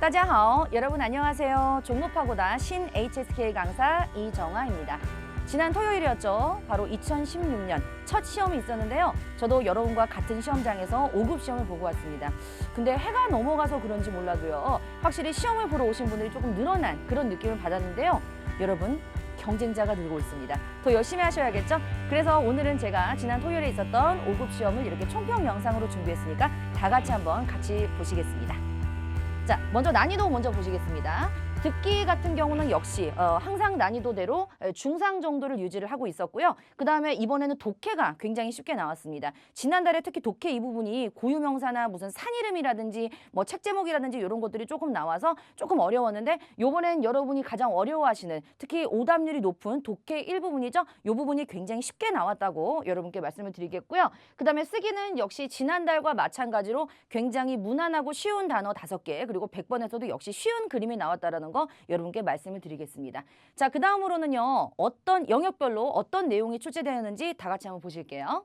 따자하오 여러분 안녕하세요. 종로파고다 신 HSK 강사 이정아입니다. 지난 토요일이었죠. 바로 2016년 첫 시험이 있었는데요. 저도 여러분과 같은 시험장에서 5급 시험을 보고 왔습니다. 근데 해가 넘어가서 그런지 몰라도요. 확실히 시험을 보러 오신 분들이 조금 늘어난 그런 느낌을 받았는데요. 여러분 경쟁자가 늘고 있습니다. 더 열심히 하셔야겠죠? 그래서 오늘은 제가 지난 토요일에 있었던 5급 시험을 이렇게 총평 영상으로 준비했으니까 다 같이 한번 같이 보시겠습니다. 자, 먼저 난이도 먼저 보시겠습니다. 듣기 같은 경우는 역시 어, 항상 난이도대로 에, 중상 정도를 유지를 하고 있었고요. 그 다음에 이번에는 독해가 굉장히 쉽게 나왔습니다. 지난달에 특히 독해 이 부분이 고유명사나 무슨 산 이름이라든지 뭐 책 제목이라든지 이런 것들이 조금 나와서 조금 어려웠는데 요번엔 여러분이 가장 어려워하시는 특히 오답률이 높은 독해 일부분이죠. 요 부분이 굉장히 쉽게 나왔다고 여러분께 말씀을 드리겠고요. 그 다음에 쓰기는 역시 지난달과 마찬가지로 굉장히 무난하고 쉬운 단어 다섯 개 그리고 100번에서도 역시 쉬운 그림이 나왔다라는 거 여러분께 말씀을 드리겠습니다. 자, 그 다음으로는요. 어떤 영역별로 어떤 내용이 출제되었는지 다 같이 한번 보실게요.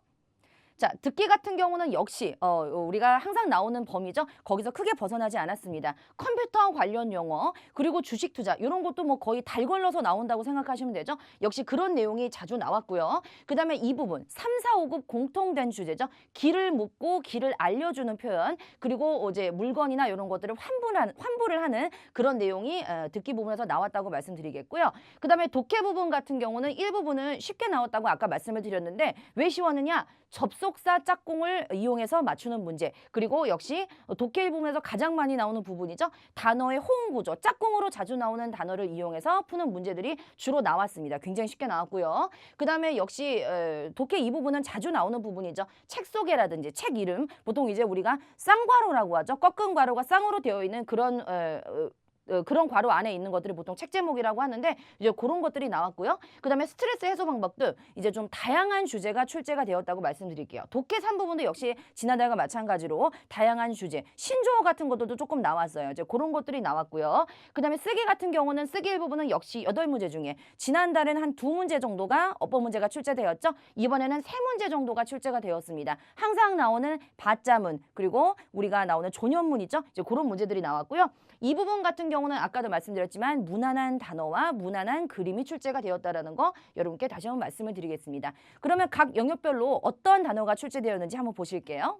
자, 듣기 같은 경우는 역시 어, 우리가 항상 나오는 범위죠. 거기서 크게 벗어나지 않았습니다. 컴퓨터 관련 용어 그리고 주식 투자 이런 것도 뭐 거의 달 걸러서 나온다고 생각하시면 되죠. 역시 그런 내용이 자주 나왔고요. 그다음에 이 부분 3, 4, 5급 공통된 주제죠. 길을 묻고 길을 알려주는 표현 그리고 이제 물건이나 이런 것들을 환불한, 환불을 하는 그런 내용이 어, 듣기 부분에서 나왔다고 말씀드리겠고요. 그다음에 독해 부분 같은 경우는 일부분은 쉽게 나왔다고 아까 말씀을 드렸는데 왜 쉬웠느냐? 접속사 짝꿍을 이용해서 맞추는 문제. 그리고 역시 독해 부분에서 가장 많이 나오는 부분이죠. 단어의 호응 구조. 짝꿍으로 자주 나오는 단어를 이용해서 푸는 문제들이 주로 나왔습니다. 굉장히 쉽게 나왔고요. 그 다음에 역시 어, 독해 이 부분은 자주 나오는 부분이죠. 책 소개라든지 책 이름. 보통 이제 우리가 쌍괄호라고 하죠. 꺾은 괄호가 쌍으로 되어 있는 그런 어, 어, 어, 그런 괄호 안에 있는 것들이 보통 책 제목이라고 하는데 이제 그런 것들이 나왔고요. 그다음에 스트레스 해소 방법도 이제 좀 다양한 주제가 출제가 되었다고 말씀드릴게요. 독해 3부분도 역시 지난달과 마찬가지로 다양한 주제, 신조어 같은 것들도 조금 나왔어요. 이제 그런 것들이 나왔고요. 그다음에 쓰기 같은 경우는 쓰기 일부분은 역시 여덟 문제 중에 지난달에는 한 두 문제 정도가 어법 문제가 출제되었죠. 이번에는 세 문제 정도가 출제가 되었습니다. 항상 나오는 바자문 그리고 우리가 나오는 존연문이죠. 이제 그런 문제들이 나왔고요. 이 부분 같은 경우 는 아까도 말씀드렸지만 무난한 단어와 무난한 그림이 출제가 되었다라는 거 여러분께 다시 한번 말씀을 드리겠습니다. 그러면 각 영역별로 어떤 단어가 출제되었는지 한번 보실게요.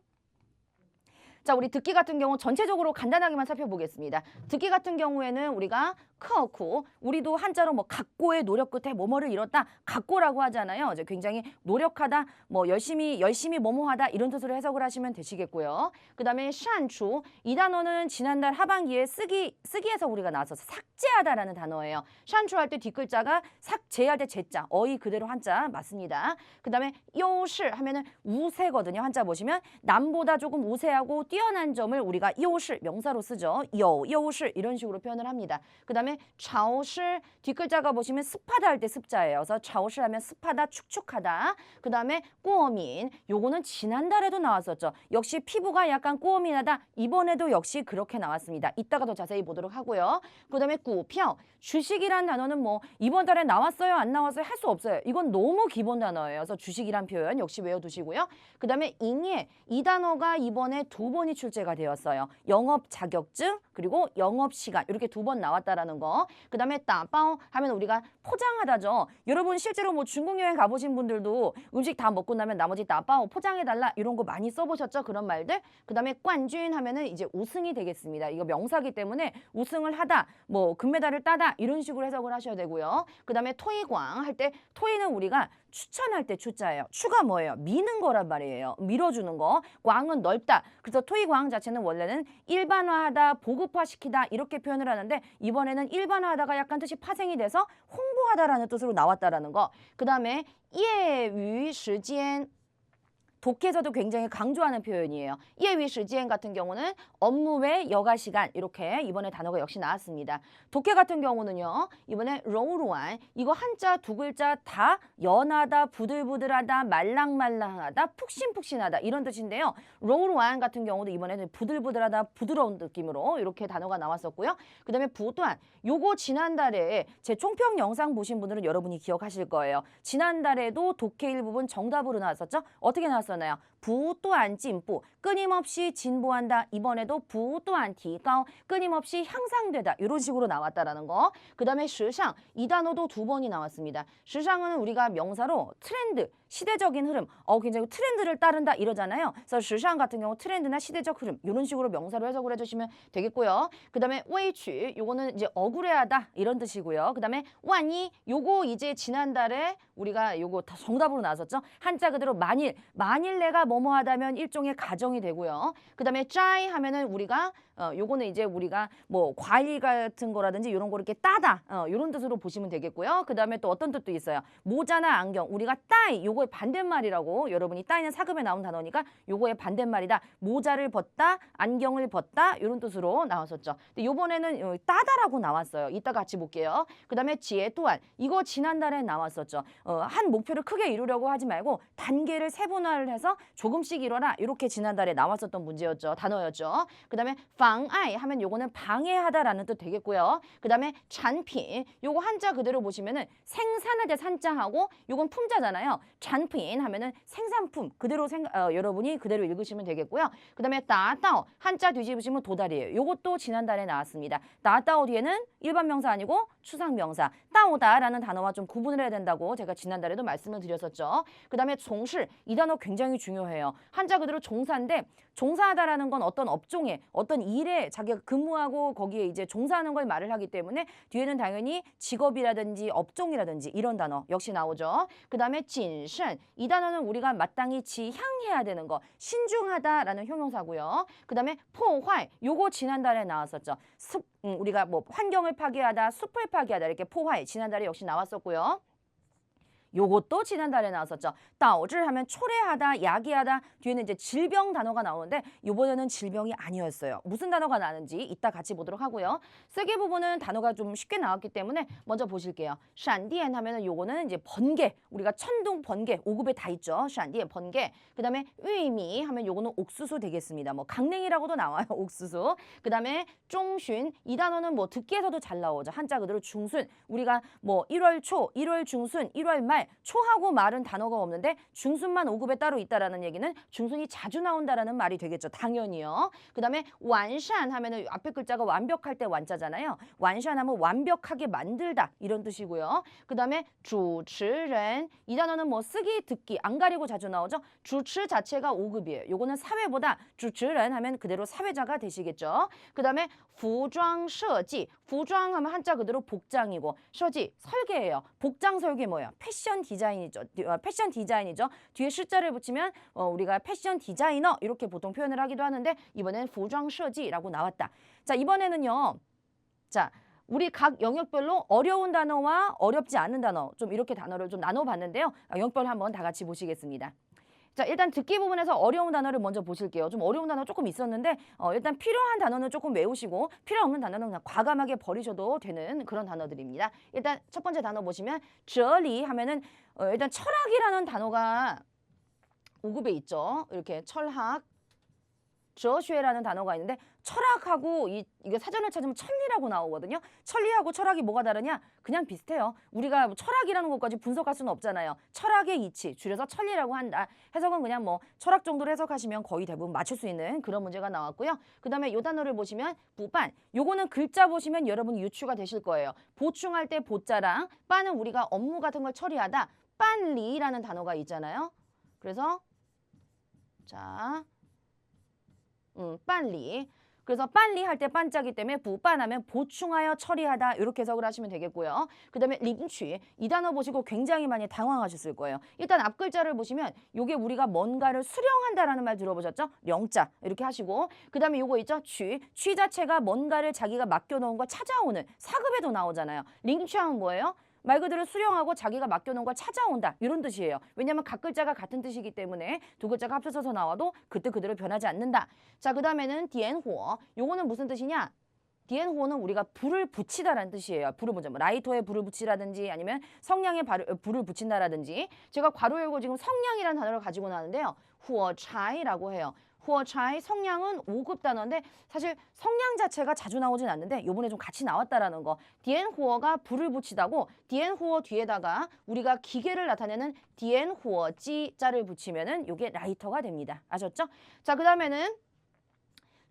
자, 우리 듣기 같은 경우 전체적으로 간단하게만 살펴보겠습니다. 듣기 같은 경우에는 우리가 크어쿠, 우리도 한자로 뭐 각고의 노력 끝에 뭐뭐를 이뤘다, 각고라고 하잖아요. 이제 굉장히 노력하다, 뭐 열심히 열심히 뭐뭐하다 이런 뜻으로 해석을 하시면 되시겠고요. 그다음에 샨추, 이 단어는 지난달 하반기에 쓰기 쓰기에서 우리가 나왔어서 삭제하다라는 단어예요. 샨추 할 때 뒷글자가 삭제할 때 제자, 어이 그대로 한자 맞습니다. 그다음에 요실 하면은 우세거든요. 한자 보시면 남보다 조금 우세하고 뛰어난 점을 우리가 요실 명사로 쓰죠. 요, 요실 이런 식으로 표현을 합니다. 그 다음에 차오실 뒷글자가 보시면 습하다 할 때 습자예요. 그래서 차오실 하면 습하다, 축축하다. 그 다음에 꾸어민 요거는 지난달에도 나왔었죠. 역시 피부가 약간 꾸어민하다. 이번에도 역시 그렇게 나왔습니다. 이따가 더 자세히 보도록 하고요. 그 다음에 구표 주식이란 단어는 뭐 이번 달에 나왔어요, 안 나왔어요 할 수 없어요. 이건 너무 기본 단어예요. 그래서 주식이란 표현 역시 외워두시고요. 그 다음에 잉예 이 단어가 이번에 두번 이 출제가 되었어요. 영업 자격증 그리고 영업 시간 이렇게 두 번 나왔다라는 거. 그다음에 따바오 하면 우리가 포장하다죠. 여러분 실제로 뭐 중국 여행 가보신 분들도 음식 다 먹고 나면 나머지 따바오 포장해달라 이런 거 많이 써보셨죠? 그런 말들. 그다음에 꽌쥔 하면은 이제 우승이 되겠습니다. 이거 명사기 때문에 우승을 하다, 뭐 금메달을 따다 이런 식으로 해석을 하셔야 되고요. 그다음에 토이광 할 때 토이는 우리가 추천할 때 추자예요. 추가 뭐예요? 미는 거란 말이에요. 밀어주는 거. 광은 넓다. 그래서 토이광 자체는 원래는 일반화하다, 보급화시키다 이렇게 표현을 하는데 이번에는 일반화하다가 약간 뜻이 파생이 돼서 홍보하다라는 뜻으로 나왔다라는 거. 그 다음에 예위 시간 독해에서도 굉장히 강조하는 표현이에요. 예위 시간 같은 경우는 업무 외 여가 시간 이렇게 이번에 단어가 역시 나왔습니다. 독해 같은 경우는요. 이번에 로우로한 이거 한자 두 글자 다 연하다, 부들부들하다, 말랑말랑하다, 푹신푹신하다 이런 뜻인데요. 로우로한 같은 경우도 이번에는 부들부들하다, 부드러운 느낌으로 이렇게 단어가 나왔었고요. 그 다음에 부도한 요거 지난달에 제 총평 영상 보신 분들은 여러분이 기억하실 거예요. 지난달에도 독해 일부분 정답으로 나왔었죠. 어떻게 나왔었나요? 있었잖아요. 부 또한 진부, 끊임없이 진보한다. 이번에도 부 또한 디가오, 끊임없이 향상되다. 이런 식으로 나왔다라는 거. 그 다음에 시상, 이 단어도 두 번이 나왔습니다. 시상은 우리가 명사로 트렌드, 시대적인 흐름, 어 굉장히 트렌드를 따른다 이러잖아요. 그래서 시상 같은 경우 트렌드나 시대적 흐름 이런 식으로 명사로 해석을 해주시면 되겠고요. 그 다음에 웨이취, 요거는 이제 억울해하다 이런 뜻이고요. 그 다음에 완이 요거 이제 지난달에 우리가 요거 다 정답으로 나왔었죠. 한자 그대로 만일, 만일 내가 뭐뭐 하다면 일종의 가정이 되고요. 그 다음에 摘 하면은 우리가 어 요거는 이제 우리가 뭐 과일 같은 거라든지 이런 거 이렇게 따다 어 요런 뜻으로 보시면 되겠고요. 그 다음에 또 어떤 뜻도 있어요. 모자나 안경 우리가 따이 요거의 반대말이라고 여러분이 따이는 사금에 나온 단어니까 요거의 반대말이다. 모자를 벗다 안경을 벗다 이런 뜻으로 나왔었죠. 근데 요번에는 어, 따다라고 나왔어요. 이따 같이 볼게요. 그 다음에 지혜 또한 이거 지난달에 나왔었죠. 어, 한 목표를 크게 이루려고 하지 말고 단계를 세분화를 해서 조금씩 이뤄라 이렇게 지난달에 나왔었던 문제였죠. 단어였죠. 그 다음에 방아이 하면 요거는 방해하다라는 뜻 되겠고요. 그 다음에 잔핀 요거 한자 그대로 보시면은 생산할 때 산자하고 요건 품자잖아요. 잔핀 하면은 생산품 그대로 생, 어, 여러분이 그대로 읽으시면 되겠고요. 그 다음에 따따오 한자 뒤집으시면 도다리예요. 요것도 지난달에 나왔습니다. 따따오 뒤에는 일반 명사 아니고 추상 명사 따오다라는 단어와 좀 구분을 해야 된다고 제가 지난달에도 말씀을 드렸었죠. 그다음에 종실 이 단어 굉장히 중요해요. 한자 그대로 종사인데 종사하다라는 건 어떤 업종에 어떤 일에 자기가 근무하고 거기에 이제 종사하는 걸 말을 하기 때문에 뒤에는 당연히 직업이라든지 업종이라든지 이런 단어 역시 나오죠. 그다음에 진신 이 단어는 우리가 마땅히 지향해야 되는 거 신중하다라는 형용사고요. 그다음에 포활 요거 지난달에 나왔었죠. 습 음, 우리가 뭐 환경을 파괴하다, 숲을 파괴하다 이렇게 포활 지난달에 역시 나왔었고요. 요것도 지난달에 나왔었죠. 따오질 하면 초래하다, 야기하다 뒤에는 이제 질병 단어가 나오는데 이번에는 질병이 아니었어요. 무슨 단어가 나는지 이따 같이 보도록 하고요. 세개 부분은 단어가 좀 쉽게 나왔기 때문에 먼저 보실게요. 샨디엔 하면은 요거는 이제 번개, 우리가 천둥 번개, 5급에 다 있죠. 샨디엔 번개. 그다음에 위미 하면 요거는 옥수수 되겠습니다. 뭐 강냉이라고도 나와요. 옥수수. 그다음에 쫑슌 이 단어는 뭐 듣기에서도 잘 나오죠. 한자 그대로 중순. 우리가 뭐 1월 초, 1월 중순, 1월 말 초하고 말은 단어가 없는데 중순만 오급에 따로 있다라는 얘기는 중순이 자주 나온다라는 말이 되겠죠. 당연히요. 그다음에 완산 하면은 앞에 글자가 완벽할 때 완자잖아요. 완산하면 완벽하게 만들다 이런 뜻이고요. 그다음에 주치른 이 단어는 뭐 쓰기 듣기 안 가리고 자주 나오죠. 주치 자체가 오급이에요 요거는 사회보다 주치른 하면 그대로 사회자가 되시겠죠. 그다음에 부장 셔지 부장 하면 한자 그대로 복장이고 셔지 설계예요. 복장 설계 뭐예요? 패션 패션 디자인이죠. 어, 패션 디자인이죠. 뒤에 실자를 붙이면 어, 우리가 패션 디자이너 이렇게 보통 표현을 하기도 하는데 이번엔 보정设计라고 나왔다. 자 이번에는요. 자 우리 각 영역별로 어려운 단어와 어렵지 않은 단어 좀 이렇게 단어를 좀 나눠봤는데요. 아, 영역별 한번 다 같이 보시겠습니다. 자, 일단 듣기 부분에서 어려운 단어를 먼저 보실게요. 좀 어려운 단어 조금 있었는데 어, 일단 필요한 단어는 조금 외우시고 필요 없는 단어는 그냥 과감하게 버리셔도 되는 그런 단어들입니다. 일단 첫 번째 단어 보시면 哲리 하면은 어, 일단 철학이라는 단어가 5급에 있죠. 이렇게 철학 哲学라는 단어가 있는데 철학하고 이 이게 사전을 찾으면 천리라고 나오거든요. 천리하고 철학이 뭐가 다르냐? 그냥 비슷해요. 우리가 뭐 철학이라는 것까지 분석할 수는 없잖아요. 철학의 이치 줄여서 천리라고 한다. 해석은 그냥 뭐 철학 정도로 해석하시면 거의 대부분 맞출 수 있는 그런 문제가 나왔고요. 그 다음에 요 단어를 보시면 부반. 요거는 글자 보시면 여러분 유추가 되실 거예요. 보충할 때 보자랑 빠는 우리가 업무 같은 걸 처리하다. 빤리라는 단어가 있잖아요. 그래서 자 음, 빨리. 그래서 빨리 할 때 반자기 때문에 부반하면 보충하여 처리하다 이렇게 해석을 하시면 되겠고요. 그 다음에 림취 이 단어 보시고 굉장히 많이 당황하셨을 거예요. 일단 앞 글자를 보시면 요게 우리가 뭔가를 수령한다라는 말 들어보셨죠? 영자 이렇게 하시고 그 다음에 요거 있죠? 취. 취 자체가 뭔가를 자기가 맡겨놓은 거 찾아오는 사급에도 나오잖아요. 림취하면 뭐예요? 말 그대로 수령하고 자기가 맡겨놓은 걸 찾아온다 이런 뜻이에요. 왜냐하면 각 글자가 같은 뜻이기 때문에 두 글자가 합쳐져서 나와도 그때 그대로 변하지 않는다. 자, 그 다음에는 디엔호. 요거는 무슨 뜻이냐? 디엔호는 우리가 불을 붙이다라는 뜻이에요. 불을 붙여 뭐 라이터에 불을 붙이라든지 아니면 성냥에 발을- 어, 불을 붙인다라든지 제가 괄호 열고 지금 성냥이라는 단어를 가지고 나왔는데요. 후어 차이라고 해요. 후어차이 성량은 5급 단어인데 사실 성량 자체가 자주 나오진 않는데 요번에 좀 같이 나왔다라는 거. 디엔 후어가 불을 붙이다고 디엔 후어 뒤에다가 우리가 기계를 나타내는 디엔 후어 찌자를 붙이면은 요게 라이터가 됩니다. 아셨죠? 자, 그다음에는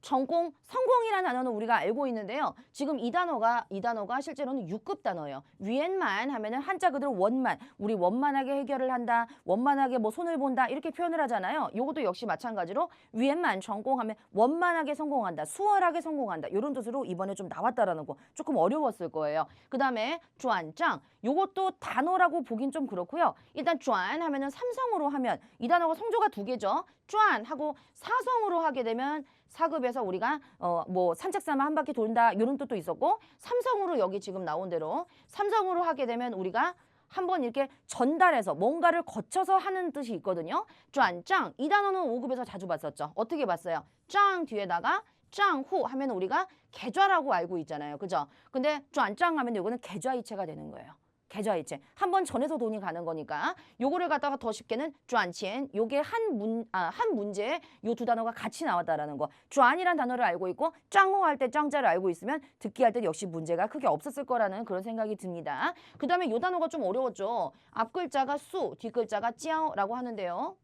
전공 성공이라는 단어는 우리가 알고 있는데요. 지금 이 단어가 이 단어가 실제로는 6급 단어예요. 위엔만 하면은 한자 그대로 원만. 우리 원만하게 해결을 한다. 원만하게 뭐 손을 본다. 이렇게 표현을 하잖아요. 요것도 역시 마찬가지로 위엔만 전공하면 원만하게 성공한다. 수월하게 성공한다. 이런 뜻으로 이번에 좀 나왔다라는 거. 조금 어려웠을 거예요. 그다음에 쭈안짱. 요것도 단어라고 보긴 좀 그렇고요. 일단 쭈안 하면은 삼성으로 하면 이 단어가 성조가 두 개죠. 쭈안 하고 사성으로 하게 되면 사급에서 우리가 어 뭐 산책 삼아 한 바퀴 돈다 이런 뜻도 있었고 삼성으로 여기 지금 나온 대로 삼성으로 하게 되면 우리가 한번 이렇게 전달해서 뭔가를 거쳐서 하는 뜻이 있거든요. 짠짱 이 단어는 5급에서 자주 봤었죠. 어떻게 봤어요? 짱 뒤에다가 짱후 하면 우리가 계좌라고 알고 있잖아요. 그죠? 근데 짠짱 하면 이거는 계좌이체가 되는 거예요. 계좌이체. 한 번 전해서 돈이 가는 거니까 요거를 갖다가 더 쉽게는 쭈안첸 요게 한 문 아 한 문제에 요 두 단어가 같이 나왔다라는 거. 쭈안이란 단어를 알고 있고 짱호 할 때 짱자를 알고 있으면 듣기 할 때 역시 문제가 크게 없었을 거라는 그런 생각이 듭니다. 그다음에 요 단어가 좀 어려웠죠. 앞 글자가 수, 뒷 글자가 찌아오라고 하는데요.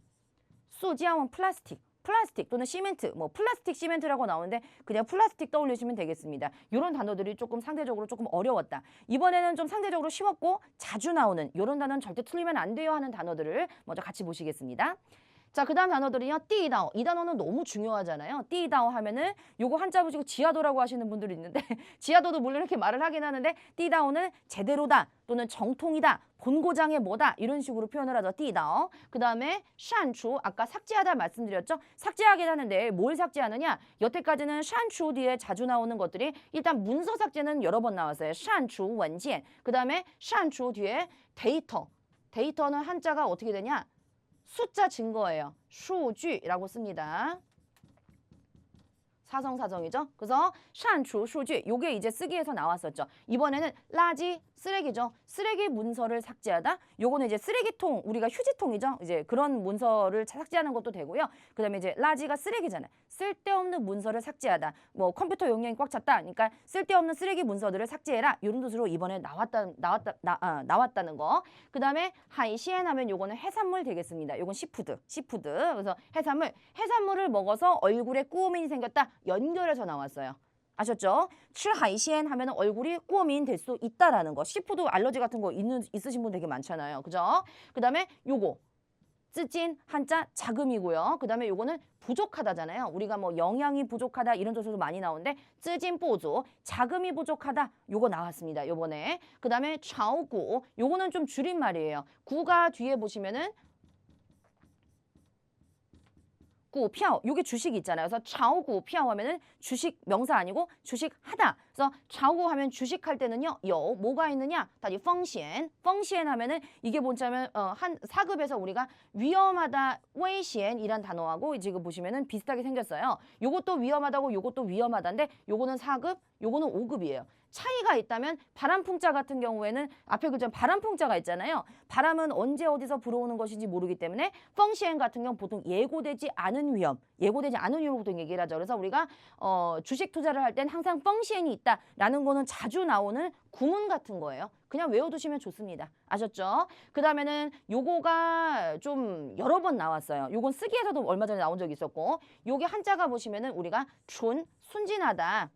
수, 찌아오는 플라스틱. 플라스틱 또는 시멘트, 뭐 플라스틱 시멘트라고 나오는데 그냥 플라스틱 떠올리시면 되겠습니다. 이런 단어들이 조금 상대적으로 조금 어려웠다. 이번에는 좀 상대적으로 쉬웠고 자주 나오는 이런 단어는 절대 틀리면 안 돼요 하는 단어들을 먼저 같이 보시겠습니다. 자, 그 다음 단어들은요, 띠다오. 이 단어는 너무 중요하잖아요. 띠다오 하면은 요거 한자 보시고 지하도라고 하시는 분들이 있는데 지하도도 물론 이렇게 말을 하긴 하는데 띠다오는 제대로다 또는 정통이다. 본고장의 뭐다 이런 식으로 표현을 하죠. 띠다오. 그 다음에 샨추 아까 삭제하다 말씀드렸죠. 삭제하긴 하는데 뭘 삭제하느냐? 여태까지는 샨추 뒤에 자주 나오는 것들이 일단 문서 삭제는 여러 번 나왔어요. 샨추 원件. 그 다음에 샨추 뒤에 데이터. 데이터는 한자가 어떻게 되냐? 숫자 증거예요. 수주라고 씁니다. 사성사정이죠. 그래서 샨추 수주 요게 이제 쓰기에서 나왔었죠. 이번에는 라지 쓰레기죠. 쓰레기 문서를 삭제하다. 요거는 이제 쓰레기통 우리가 휴지통이죠. 이제 그런 문서를 삭제하는 것도 되고요. 그다음에 이제 라지가 쓰레기잖아요. 쓸데없는 문서를 삭제하다. 뭐 컴퓨터 용량이 꽉 찼다. 그러니까 쓸데없는 쓰레기 문서들을 삭제해라. 이런 뜻으로 이번에 나왔다 나왔다 나, 아, 나왔다는 거. 그다음에 하이시엔 하면 요거는 해산물 되겠습니다. 요건 시푸드. 시푸드. 그래서 해산물 해산물을 먹어서 얼굴에 꾸민이 생겼다. 연결해서 나왔어요. 아셨죠? 吃海鲜 하면 얼굴이 꾸민 될 수 있다라는 거. 시푸드 알러지 같은 거 있는, 있으신 분 되게 많잖아요. 그죠? 그 다음에 요거. 쯔찐 한자 자금이고요. 그 다음에 요거는 부족하다잖아요. 우리가 뭐 영양이 부족하다 이런 뜻으로 많이 나오는데 쯔진 뽀조 자금이 부족하다 요거 나왔습니다. 요번에 그 다음에 좌우구 요거는 좀 줄임말이에요. 구가 뒤에 보시면은 구표 요게 주식이 있잖아요. 그래서 좌우구표 하면은 주식 명사 아니고 주식 하다. 그래서 좌우 하면 주식할 때는요. 요 뭐가 있느냐? 다시 펑시엔. 펑시엔 하면은 이게 뭐냐면 어, 한 사급에서 우리가 위험하다 웨이시엔이란 단어하고 지금 보시면은 비슷하게 생겼어요. 요것도 위험하다고 요것도 위험하다인데 요거는 사급 요거는 오급이에요 차이가 있다면 바람풍자 같은 경우에는 앞에 글자 바람풍자가 있잖아요. 바람은 언제 어디서 불어오는 것인지 모르기 때문에 펑시엔 같은 경우 보통 예고되지 않은 위험, 예고되지 않은 위험을 보통 얘기를 하죠. 그래서 우리가 어, 주식 투자를 할 땐 항상 펑시엔이 있다라는 거는 자주 나오는 구문 같은 거예요. 그냥 외워두시면 좋습니다. 아셨죠? 그 다음에는 요거가 좀 여러 번 나왔어요. 요건 쓰기에서도 얼마 전에 나온 적이 있었고 요게 한자가 보시면은 우리가 춘, 순진하다.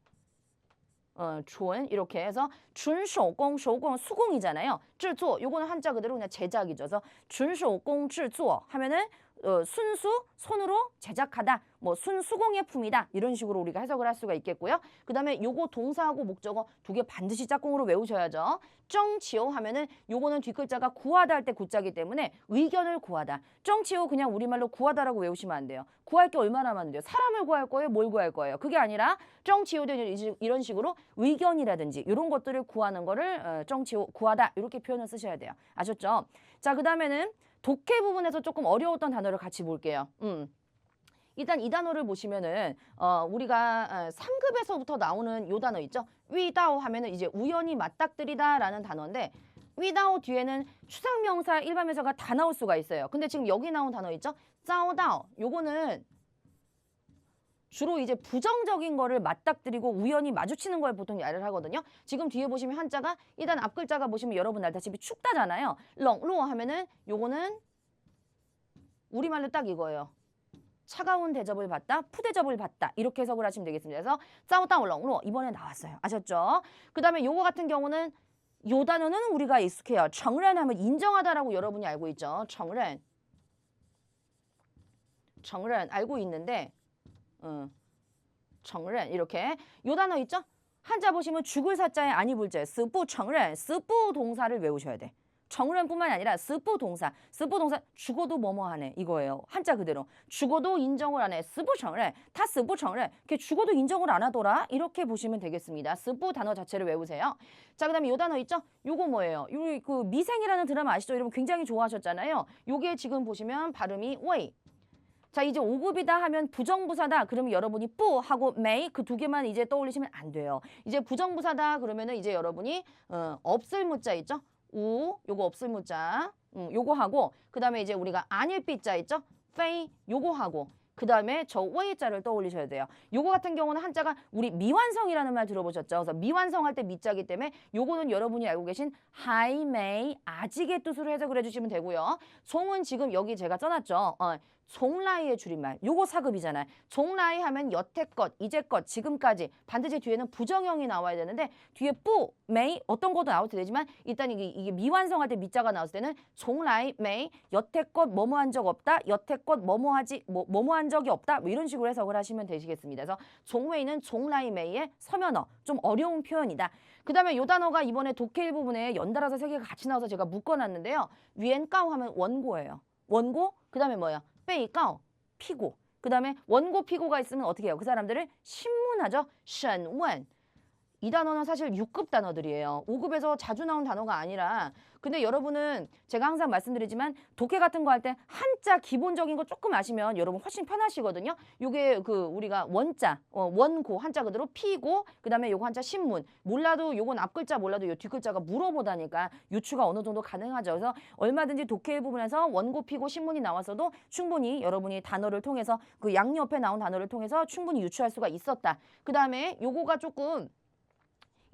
어, 준 이렇게 해서 준소공, 소공 수공이잖아요. 制作 요거는 한자 그대로 그냥 제작이죠. 그래서 준소공 制作 하면은 어, 순수 손으로 제작하다. 뭐 순수공예품이다. 이런 식으로 우리가 해석을 할 수가 있겠고요. 그 다음에 요거 동사하고 목적어 두 개 반드시 짝꿍으로 외우셔야죠. 정치오 하면은 요거는 뒷글자가 구하다 할 때 구자기 때문에 의견을 구하다. 정치오 그냥 우리말로 구하다라고 외우시면 안 돼요. 구할 게 얼마나 많은데요. 사람을 구할 거예요? 뭘 구할 거예요? 그게 아니라 정치오도 이런 식으로 의견이라든지 이런 것들을 구하는 거를 어, 정치오 구하다 이렇게 표현을 쓰셔야 돼요. 아셨죠? 자, 그 다음에는 독해 부분에서 조금 어려웠던 단어를 같이 볼게요. 음. 일단 이 단어를 보시면은 어 우리가 어, 3급에서부터 나오는 요 단어 있죠? 위다오 하면은 이제 우연히 맞닥뜨리다라는 단어인데 위다오 뒤에는 추상 명사 일반 명사가 다 나올 수가 있어요. 근데 지금 여기 나온 단어 있죠? 짜오다오. 요거는 주로 이제 부정적인 거를 맞닥뜨리고 우연히 마주치는 걸 보통 야를 하거든요. 지금 뒤에 보시면 한자가 일단 앞 글자가 보시면 여러분 알다시피 춥다잖아요. 렁로 하면은 요거는 우리말로 딱 이거예요. 차가운 대접을 받다, 푸대접을 받다 이렇게 해석을 하시면 되겠습니다. 그래서 렁로 이번에 나왔어요. 아셨죠? 그 다음에 요거 같은 경우는 요 단어는 우리가 익숙해요. 정ren 하면 인정하다라고 여러분이 알고 있죠. 정ren. 정ren 알고 있는데 어, 정ren 이렇게 요 단어 있죠? 한자 보시면 죽을 사자에 아니 불자에 스부 정ren 스부 동사를 외우셔야 돼. 정ren뿐만이 아니라 스부 동사, 스부 동사 죽어도 뭐뭐 하네 이거예요. 한자 그대로 죽어도 인정을 안 해. 스부 정ren 다 스부 정ren 이렇게 죽어도 인정을 안 하더라 이렇게 보시면 되겠습니다. 스부 단어 자체를 외우세요. 자 그다음에 요 단어 있죠? 요거 뭐예요? 요그 미생이라는 드라마 아시죠? 여러분 굉장히 좋아하셨잖아요. 요게 지금 보시면 발음이 웨이 자 이제 5급이다 하면 부정부사다 그러면 여러분이 뿌 하고 메이 그두 개만 이제 떠올리시면 안 돼요. 이제 부정부사다 그러면은 이제 여러분이 어, 없을 문자 있죠? 우 요거 없을 문자 음, 요거 하고 그 다음에 이제 우리가 아닐 삐자 있죠? 페이 요거 하고 그 다음에 저 웨이자를 떠올리셔야 돼요. 요거 같은 경우는 한자가 우리 미완성이라는 말 들어보셨죠? 그래서 미완성할 때 미자기 때문에 요거는 여러분이 알고 계신 하이메이 아직의 뜻으로 해석을 해주시면 되고요. 송은 지금 여기 제가 써놨죠. 어, 종라이의 줄임말. 요거 사급이잖아요. 종라이 하면 여태껏, 이제껏, 지금까지 반드시 뒤에는 부정형이 나와야 되는데 뒤에 뿌, 메이 어떤 것도 나올 때 되지만 일단 이게, 이게 미완성할 때 미자가 나왔을 때는 종라이, 메이 여태껏 뭐뭐한 적 없다. 여태껏 뭐뭐하지 뭐 뭐뭐한 적이 없다. 뭐 이런 식으로 해석을 하시면 되시겠습니다. 그래서 종웨이는 종라이 메이의 서면어. 좀 어려운 표현이다. 그 다음에 요 단어가 이번에 독해 일 부분에 연달아서 세 개가 같이 나와서 제가 묶어놨는데요. 위엔 까오 하면 원고예요. 원고 그 다음에 뭐야? 빼이까오 피고. 그 다음에 원고 피고가 있으면 어떻게 해요? 그 사람들을 신문하죠. 션원. 이 단어는 사실 6급 단어들이에요. 5급에서 자주 나온 단어가 아니라 근데 여러분은 제가 항상 말씀드리지만 독해 같은 거 할 때 한자 기본적인 거 조금 아시면 여러분 훨씬 편하시거든요. 요게 그 우리가 원자, 어, 원고 한자 그대로 피고 그다음에 요거 한자 신문. 몰라도 요건 앞 글자 몰라도 요 뒷글자가 물어보다니까 유추가 어느 정도 가능하죠. 그래서 얼마든지 독해 부분에서 원고 피고 신문이 나왔어도 충분히 여러분이 단어를 통해서 그 양옆에 나온 단어를 통해서 충분히 유추할 수가 있었다. 그다음에 요거가 조금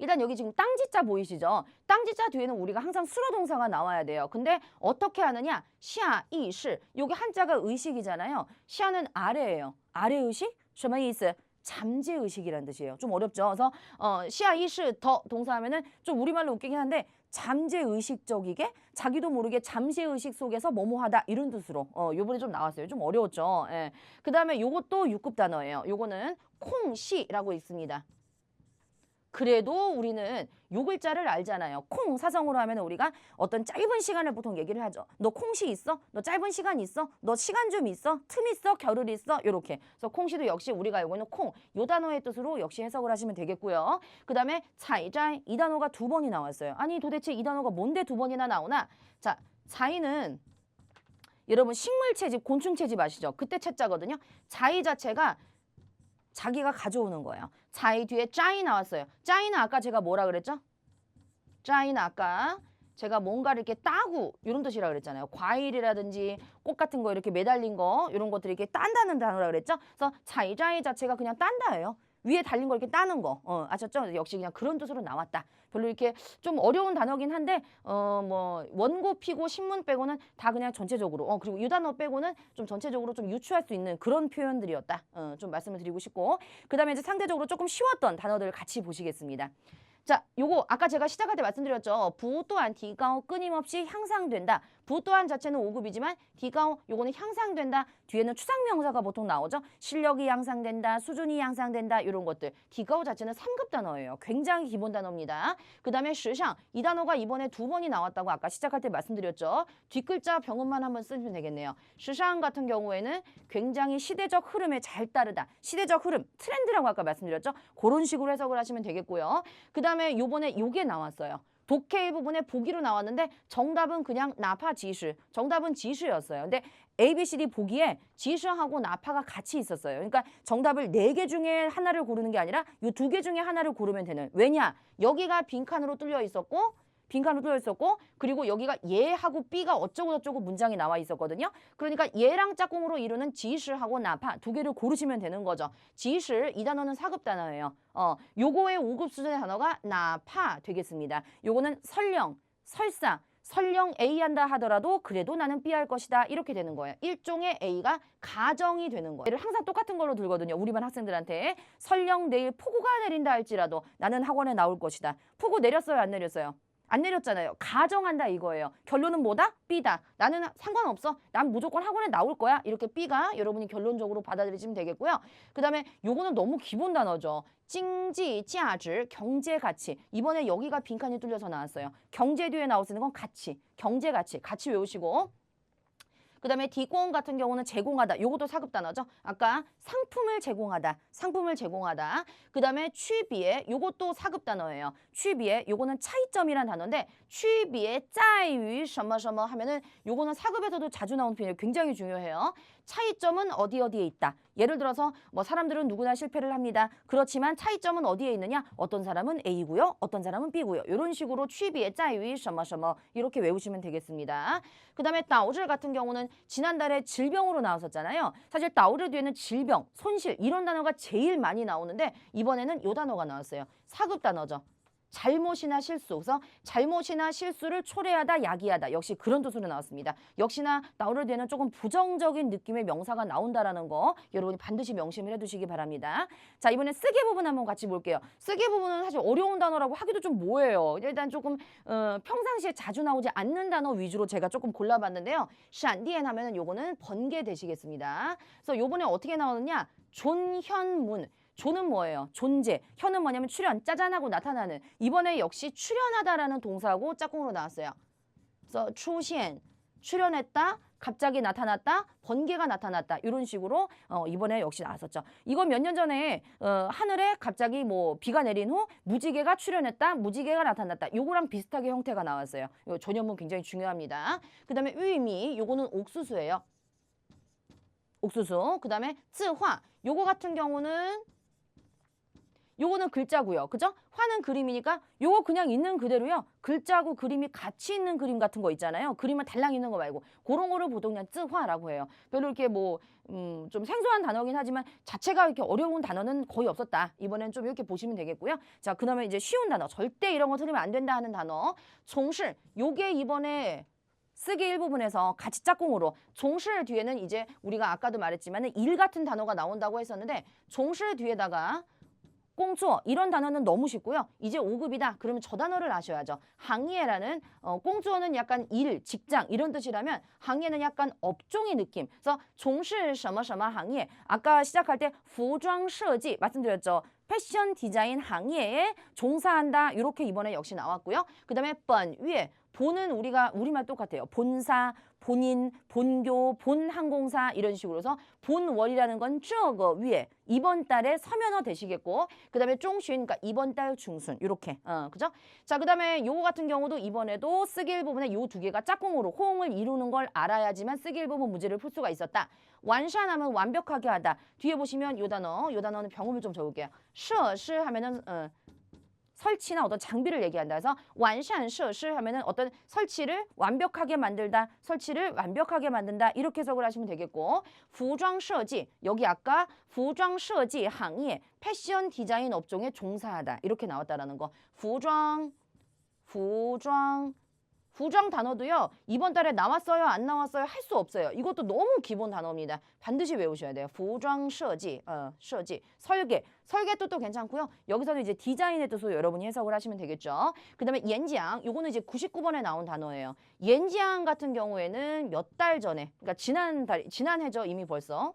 일단 여기 지금 땅지자 보이시죠? 땅지자 뒤에는 우리가 항상 수로동사가 나와야 돼요. 근데 어떻게 하느냐? 시아, 이시. 여기 한자가 의식이잖아요. 시아는 아래예요. 아래 의식? 什么意思? 잠재 의식이라는 뜻이에요. 좀 어렵죠. 그래서 어, 시아, 이시 더 동사하면은 좀 우리말로 웃기긴 한데 잠재 의식적이게 자기도 모르게 잠재 의식 속에서 뭐뭐하다 이런 뜻으로 어 요번에 좀 나왔어요. 좀 어려웠죠. 예. 그다음에 요것도 6급 단어예요. 요거는 콩시라고 있습니다. 그래도 우리는 요 글자를 알잖아요. 콩 사성으로 하면 우리가 어떤 짧은 시간을 보통 얘기를 하죠. 너 콩시 있어? 너 짧은 시간 있어? 너 시간 좀 있어? 틈 있어? 겨울 있어? 요렇게. 그래서 콩시도 역시 우리가 알고 있는 콩. 요 단어의 뜻으로 역시 해석을 하시면 되겠고요. 그 다음에 차이자이 이 단어가 두 번이 나왔어요. 아니 도대체 이 단어가 뭔데 두 번이나 나오나? 자, 자이는 여러분 식물 채집, 곤충 채집 아시죠? 그때 채자거든요. 자이 자체가 자기가 가져오는 거예요. 자이 뒤에 짜이 나왔어요. 짜이는 아까 제가 뭐라 그랬죠? 짜이는 아까 제가 뭔가 이렇게 따고 이런 뜻이라 그랬잖아요. 과일이라든지 꽃 같은 거 이렇게 매달린 거 이런 것들이 이렇게 딴다는 단어라 그랬죠. 그래서 자이 짜이 자체가 그냥 딴다예요. 위에 달린 거 이렇게 따는 거. 어, 아셨죠? 역시 그냥 그런 뜻으로 나왔다. 별로 이렇게 좀 어려운 단어긴 한데 어 뭐 원고 피고 신문 빼고는 다 그냥 전체적으로 어 그리고 이 단어 빼고는 좀 전체적으로 좀 유추할 수 있는 그런 표현들이었다. 어, 좀 말씀을 드리고 싶고 그다음에 이제 상대적으로 조금 쉬웠던 단어들을 같이 보시겠습니다. 자, 요거 아까 제가 시작할 때 말씀드렸죠. 부 또한 디가오 끊임없이 향상된다. 부 또한 자체는 5급이지만 디가오 요거는 향상된다. 뒤에는 추상명사가 보통 나오죠. 실력이 향상된다. 수준이 향상된다. 이런 것들. 디가오 자체는 3급 단어예요. 굉장히 기본 단어입니다. 그 다음에 시상 이 단어가 이번에 두 번이 나왔다고 아까 시작할 때 말씀드렸죠. 뒷글자 병음만 한번 쓰시면 되겠네요. 시상 같은 경우에는 굉장히 시대적 흐름에 잘 따르다. 시대적 흐름, 트렌드라고 아까 말씀드렸죠. 그런 식으로 해석을 하시면 되겠고요. 그 다음에 요번에 요게 나왔어요. 독해 부분에 보기로 나왔는데 정답은 그냥 나파 지수. 정답은 지수였어요. 근데 A, B, C, D 보기에 지수하고 나파가 같이 있었어요. 그러니까 정답을 네 개 중에 하나를 고르는 게 아니라 이 두 개 중에 하나를 고르면 되는. 왜냐? 여기가 빈칸으로 뚫려 있었고 빈칸으로 뚫려 있었고 그리고 여기가 얘하고 B가 어쩌고 저쩌고 문장이 나와 있었거든요. 그러니까 얘랑 짝꿍으로 이루는 지시하고 나파 두 개를 고르시면 되는 거죠. 지시 이 단어는 사급 단어예요. 어, 요거의 5급 수준의 단어가 나파 되겠습니다. 요거는 설령, 설사, 설령 A 한다 하더라도 그래도 나는 B 할 것이다 이렇게 되는 거예요. 일종의 A가 가정이 되는 거예요. 항상 똑같은 걸로 들거든요. 우리 반 학생들한테 설령 내일 폭우가 내린다 할지라도 나는 학원에 나올 것이다. 폭우 내렸어요 안 내렸어요? 안 내렸잖아요. 가정한다 이거예요. 결론은 뭐다? B다. 나는 상관없어. 난 무조건 학원에 나올 거야. 이렇게 B가 여러분이 결론적으로 받아들이시면 되겠고요. 그 다음에 요거는 너무 기본 단어죠. 찡지,价值, 경제 가치. 이번에 여기가 빈칸이 뚫려서 나왔어요. 경제 뒤에 있는 건 가치, 경제 가치. 같이 외우시고 그 다음에 디공 같은 경우는 제공하다. 요것도 사급 단어죠. 아까 상품을 제공하다. 상품을 제공하다. 그 다음에 취비에 요것도 사급 단어예요. 취비에 요거는 차이점이란 단어인데 취비에 짜이 셔머셔머 하면은 요거는 사급에서도 자주 나오는 표현이 굉장히 중요해요. 차이점은 어디 어디에 있다. 예를 들어서 뭐 사람들은 누구나 실패를 합니다. 그렇지만 차이점은 어디에 있느냐? 어떤 사람은 A고요. 어떤 사람은 B고요. 이런 식으로 취비에 짜이 셔머셔머 이렇게 외우시면 되겠습니다. 그 다음에 따오질 같은 경우는 지난달에 질병으로 나왔었잖아요. 사실 따오를 뒤에는 질병, 손실 이런 단어가 제일 많이 나오는데 이번에는 요 단어가 나왔어요. 사급 단어죠. 잘못이나 실수. 그래서 잘못이나 실수를 초래하다, 야기하다. 역시 그런 뜻으로 나왔습니다. 역시나 나오를 뒤에는 조금 부정적인 느낌의 명사가 나온다라는 거 여러분이 반드시 명심을 해두시기 바랍니다. 자 이번에 쓰기 부분 한번 같이 볼게요. 쓰기 부분은 사실 어려운 단어라고 하기도 좀 뭐해요. 일단 조금 어, 평상시에 자주 나오지 않는 단어 위주로 제가 조금 골라봤는데요. 샨디엔 하면은 요거는 번개 되시겠습니다. 그래서 요번에 어떻게 나오느냐? 존현문. 존은 뭐예요? 존재. 현은 뭐냐면 출현, 짜잔하고 나타나는. 이번에 역시 출현하다라는 동사고 짝꿍으로 나왔어요. 그래서 출현, 출현했다, 갑자기 나타났다, 번개가 나타났다. 이런 식으로 어, 이번에 역시 나왔었죠. 이거 몇년 전에 어, 하늘에 갑자기 뭐 비가 내린 후 무지개가 출현했다, 무지개가 나타났다. 요거랑 비슷하게 형태가 나왔어요. 요 전현문 굉장히 중요합니다. 그다음에 위미, 요거는 옥수수예요. 옥수수. 그다음에 쯔화. 요거 같은 경우는 요거는 글자고요. 그죠? 화는 그림이니까 요거 그냥 있는 그대로요. 글자하고 그림이 같이 있는 그림 같은 거 있잖아요. 그림은 달랑 있는 거 말고 그런 거를 보통 그냥 쯔화라고 해요. 별로 이렇게 뭐 음, 좀 생소한 단어긴 하지만 자체가 이렇게 어려운 단어는 거의 없었다. 이번엔 좀 이렇게 보시면 되겠고요. 자, 그다음에 이제 쉬운 단어. 절대 이런 거 틀리면 안 된다 하는 단어. 종실. 요게 이번에 쓰기 일부분에서 같이 짝꿍으로 종실 뒤에는 이제 우리가 아까도 말했지만 일 같은 단어가 나온다고 했었는데 종실 뒤에다가 꽁주어 이런 단어는 너무 쉽고요. 이제 5급이다. 그러면 저 단어를 아셔야죠. 항예라는 어, 꽁주어는 약간 일, 직장 이런 뜻이라면 항예는 약간 업종의 느낌. 그래서 종실 什么什么 항예. 아까 시작할 때服装 设计 말씀드렸죠. 패션 디자인 항예에 종사한다. 이렇게 이번에 역시 나왔고요. 그다음에 本月 본은 우리가 우리말 똑같아요. 본사, 본인, 본교, 본항공사 이런 식으로서 본월이라는 건 저거 위에 이번 달에 서면어 되시겠고 그다음에 쫑슌 그러니까 이번 달 중순 이렇게 어 그죠? 자 그다음에 요거 같은 경우도 이번에도 쓰기일 부분에 요 두 개가 짝꿍으로 호응을 이루는 걸 알아야지만 쓰기일 부분 문제를 풀 수가 있었다. 완샷하면 완벽하게 하다. 뒤에 보시면 요 단어 요 단어는 병음을 좀 적을게요. 设施 하면은 어, 설치나 어떤 장비를 얘기한다. 그래서 완산设施 하면은 어떤 설치를 완벽하게 만들다, 설치를 완벽하게 만든다 이렇게 해석을 하시면 되겠고, 服装设计 여기 아까 服装设计行业 패션 디자인 업종에 종사하다 이렇게 나왔다라는 거. 服装,服装 服装 단어도요. 이번 달에 나왔어요, 안 나왔어요 할 수 없어요. 이것도 너무 기본 단어입니다. 반드시 외우셔야 돼요. 服装设计, 어, 设计, 설계, 설계 뜻도 괜찮고요. 여기서는 이제 디자인의 뜻으로 여러분이 해석을 하시면 되겠죠. 그다음에 옌지앙, 요거는 이제 99번에 나온 단어예요. 옌지앙 같은 경우에는 몇 달 전에, 그러니까 지난 달, 지난해죠 이미 벌써.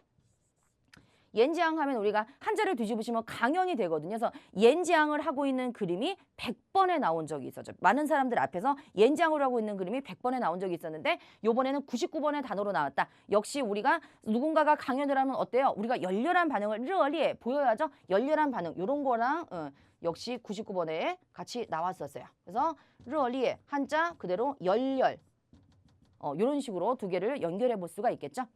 옌지앙 하면 우리가 한자를 뒤집으시면 강연이 되거든요. 그래서 옌지앙을 하고 있는 그림이 100번에 나온 적이 있었죠. 많은 사람들 앞에서 옌지앙을 하고 있는 그림이 100번에 나온 적이 있었는데 요번에는 99번의 단어로 나왔다. 역시 우리가 누군가가 강연을 하면 어때요? 우리가 열렬한 반응을 르얼리에 보여야죠. 열렬한 반응 요런 거랑 어, 역시 99번에 같이 나왔었어요. 그래서 르얼리에 한자 그대로 열렬 어, 이런 식으로 두 개를 연결해 볼 수가 있겠죠.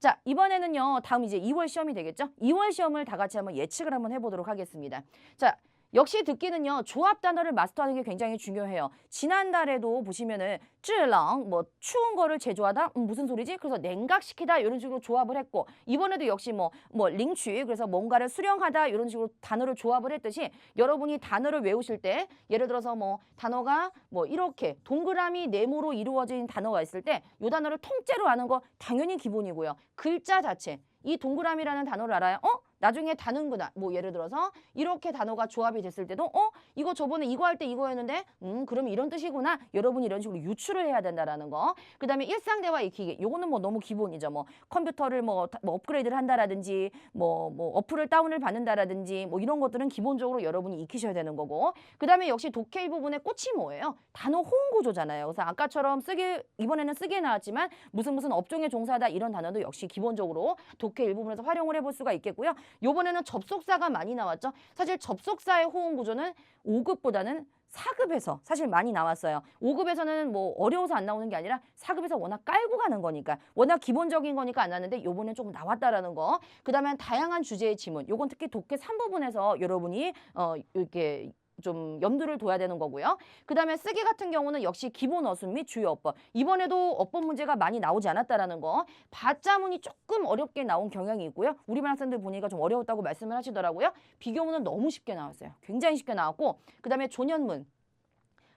자, 이번에는요, 다음 이제 2월 시험이 되겠죠? 2월 시험을 다 같이 한번 예측을 한번 해보도록 하겠습니다. 자, 역시 듣기는요 조합 단어를 마스터하는 게 굉장히 중요해요. 지난달에도 보시면은 쯔렁 뭐 추운 거를 제조하다 음, 무슨 소리지? 그래서 냉각시키다 이런 식으로 조합을 했고 이번에도 역시 뭐뭐 링취 그래서 뭔가를 수령하다 이런 식으로 단어를 조합을 했듯이 여러분이 단어를 외우실 때 예를 들어서 뭐 단어가 뭐 이렇게 동그라미 네모로 이루어진 단어가 있을 때이 단어를 통째로 아는 거 당연히 기본이고요. 글자 자체 이 동그라미라는 단어를 알아요? 어? 나중에 다는구나. 뭐 예를 들어서 이렇게 단어가 조합이 됐을 때도 어? 이거 저번에 이거 할 때 이거였는데 음 그러면 이런 뜻이구나. 여러분이 이런 식으로 유추를 해야 된다라는 거. 그 다음에 일상 대화 익히기. 요거는 뭐 너무 기본이죠. 뭐 컴퓨터를 뭐, 다- 뭐 업그레이드를 한다라든지 뭐 뭐 어플을 다운을 받는다라든지 뭐 이런 것들은 기본적으로 여러분이 익히셔야 되는 거고. 그 다음에 역시 독해 이 부분의 꽃이 뭐예요? 단어 호응 구조잖아요. 그래서 아까처럼 쓰기 이번에는 쓰기에 나왔지만 무슨 무슨 업종에 종사하다 이런 단어도 역시 기본적으로 독해 일부분에서 활용을 해볼 수가 있겠고요. 요번에는 접속사가 많이 나왔죠. 사실 접속사의 호응 구조는 5급보다는 4급에서 사실 많이 나왔어요. 5급에서는 뭐 어려워서 안 나오는 게 아니라 4급에서 워낙 깔고 가는 거니까 워낙 기본적인 거니까 안 나왔는데 요번엔 조금 나왔다라는 거. 그다음에 다양한 주제의 지문. 요건 특히 독해 3부분에서 여러분이 어 이렇게 좀 염두를 둬야 되는 거고요. 그 다음에 쓰기 같은 경우는 역시 기본 어순 및 주요 어법. 이번에도 어법 문제가 많이 나오지 않았다라는 거. 바자문이 조금 어렵게 나온 경향이 있고요. 우리반 학생들 보니까 좀 어려웠다고 말씀을 하시더라고요. 비교문은 너무 쉽게 나왔어요. 굉장히 쉽게 나왔고 그 다음에 조년문.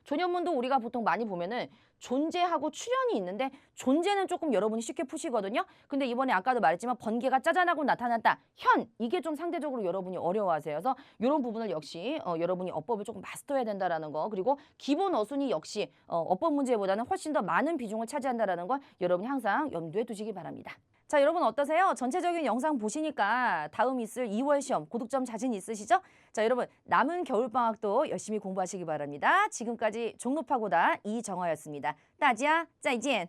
조년문도 우리가 보통 많이 보면은 존재하고 출현이 있는데 존재는 조금 여러분이 쉽게 푸시거든요. 근데 이번에 아까도 말했지만 번개가 짜잔하고 나타났다. 현 이게 좀 상대적으로 여러분이 어려워하세요. 그래서 이런 부분을 역시 어, 여러분이 어법을 조금 마스터해야 된다라는 거. 그리고 기본 어순이 역시 어, 어법 문제보다는 훨씬 더 많은 비중을 차지한다라는 걸 여러분이 항상 염두에 두시기 바랍니다. 자 여러분 어떠세요? 전체적인 영상 보시니까 다음 있을 2월 시험 고득점 자신 있으시죠? 자 여러분 남은 겨울방학도 열심히 공부하시기 바랍니다. 지금까지 종로파고다 이정화였습니다. 따지야 짜이젠